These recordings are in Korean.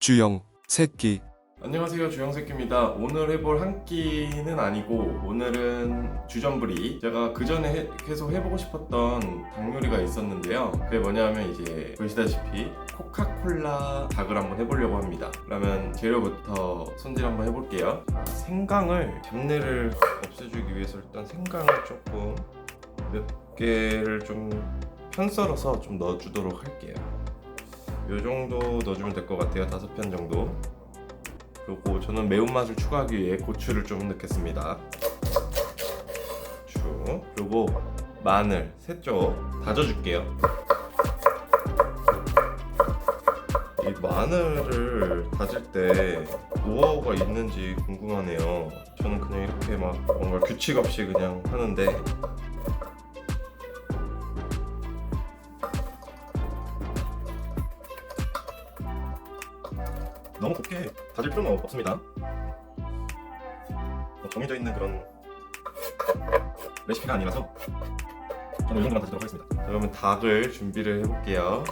주영, 새끼, 안녕하세요 주영새끼입니다. 오늘 해볼 한 끼는 아니고 오늘은 주전부리. 제가 그 전에 계속 해보고 싶었던 닭 요리가 있었는데요. 그게 뭐냐면 이제 보시다시피 코카콜라 닭을 한번 해보려고 합니다. 그러면 재료부터 손질 한번 해볼게요. 자, 생강을 잡내를 없애주기 위해서 일단 생강을 조금 몇 개를 좀 편썰어서 좀 넣어주도록 할게요 이 정도 넣어주면 될 것 같아요 다섯 편 정도 그리고 저는 매운맛을 추가하기 위해 고추를 좀 넣겠습니다. 고추 그리고 마늘 세쪽 다져줄게요. 이 마늘을 다질 때 노하우가 있는지 궁금하네요. 저는 그냥 이렇게 막 뭔가 규칙 없이 그냥 하는데 너무 곱게 다질 필요는 없습니다. 뭐 정해져 있는 그런 레시피가 아니라서 저는 이 정도만 다지도록 하겠습니다. 자, 그러면 닭을 준비를 해볼게요.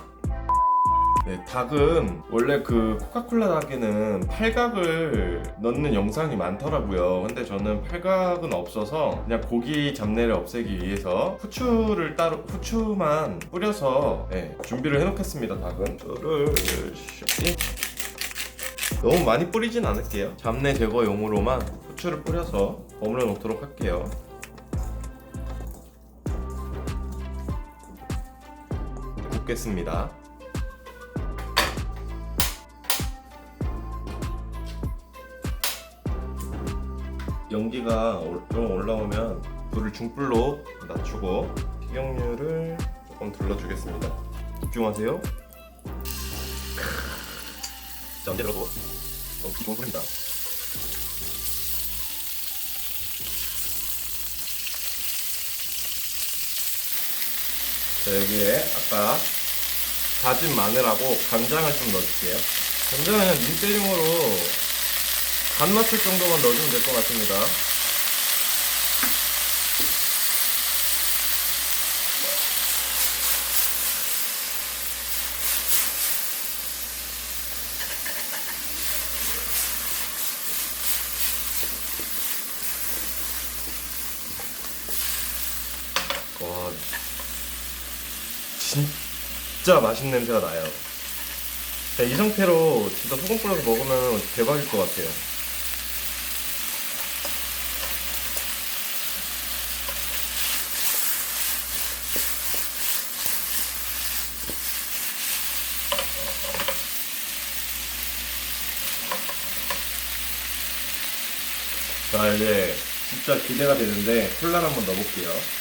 네, 닭은 원래 그 코카콜라 닭에는 팔각을 넣는 영상이 많더라고요. 근데 저는 팔각은 없어서 그냥 고기 잡내를 없애기 위해서 후추를 따로 후추만 뿌려서 네, 준비를 해놓겠습니다. 닭은 쉽게 너무 많이 뿌리진 않을게요. 잡내 제거용으로만 후추를 뿌려서 버무려 놓도록 할게요. 굽겠습니다. 연기가 올- 좀 올라오면 불을 중불로 낮추고 식용유를 조금 둘러주겠습니다. 집중하세요. 자, 언제 들어도 너무 좋은 소리입니다. 자, 여기에 아까 다진 마늘하고 간장을 좀 넣어줄게요. 간장은 그냥 민대용으로 간 맞출 정도만 넣어주면 될 것 같습니다. 와, 진짜 맛있는 냄새가 나요. 자, 이 상태로 진짜 소금 뿌려서 먹으면 대박일 것 같아요. 자, 이제 진짜 기대가 되는데 콜라를 한번 넣어볼게요.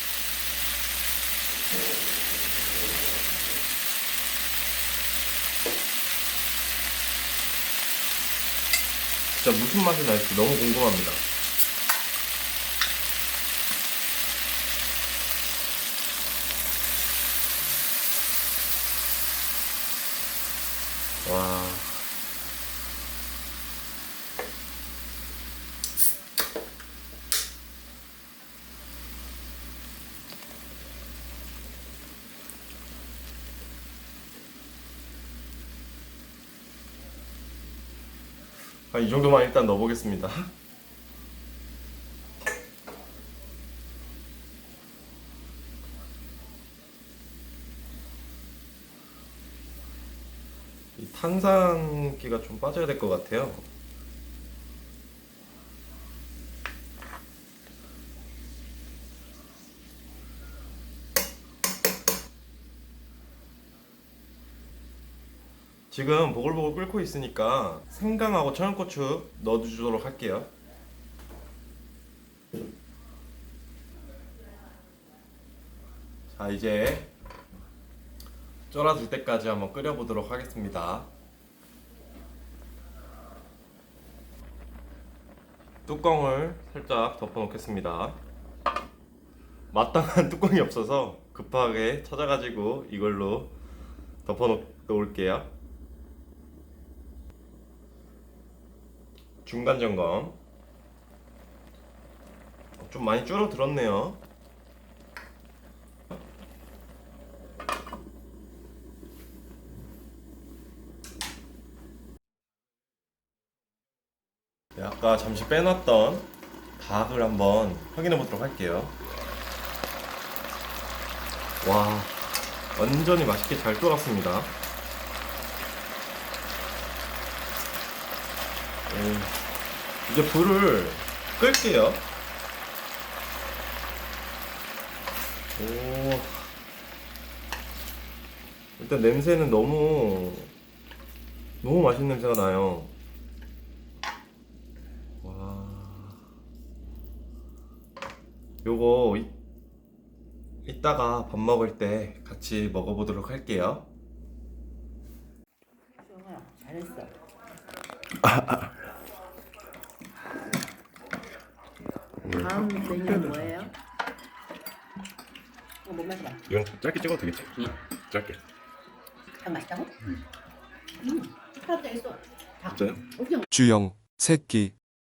진짜 무슨 맛이 날지 너무 궁금합니다. 와. 아, 이 정도만 일단 넣어보겠습니다. 이 탄산기가 좀 빠져야 될 것 같아요. 지금 보글보글 끓고 있으니까 생강하고 청양고추 넣어주도록 할게요. 자 이제 쫄아들 때까지 한번 끓여보도록 하겠습니다. 뚜껑을 살짝 덮어놓겠습니다. 마땅한 뚜껑이 없어서 급하게 찾아가지고 이걸로 덮어놓을게요. 중간 점검. 좀 많이 줄어들었네요. 네, 아까 잠시 빼놨던 닭을 한번 확인해 보도록 할게요. 와, 완전히 맛있게 잘 졸았습니다. 이제 불을 끌게요. 오. 일단 냄새는 너무 너무 맛있는 냄새가 나요. 와. 요거 이, 이따가 밥 먹을 때 같이 먹어보도록 할게요. 수영아 잘했어. 다음 메뉴는 뭐예요? 이거 못 마셔봐. 이건 짧게 찍어도 되겠지? 짧게. 닭 맛있다고? 음. 있어. 진짜요? 엄청 주영, 새끼,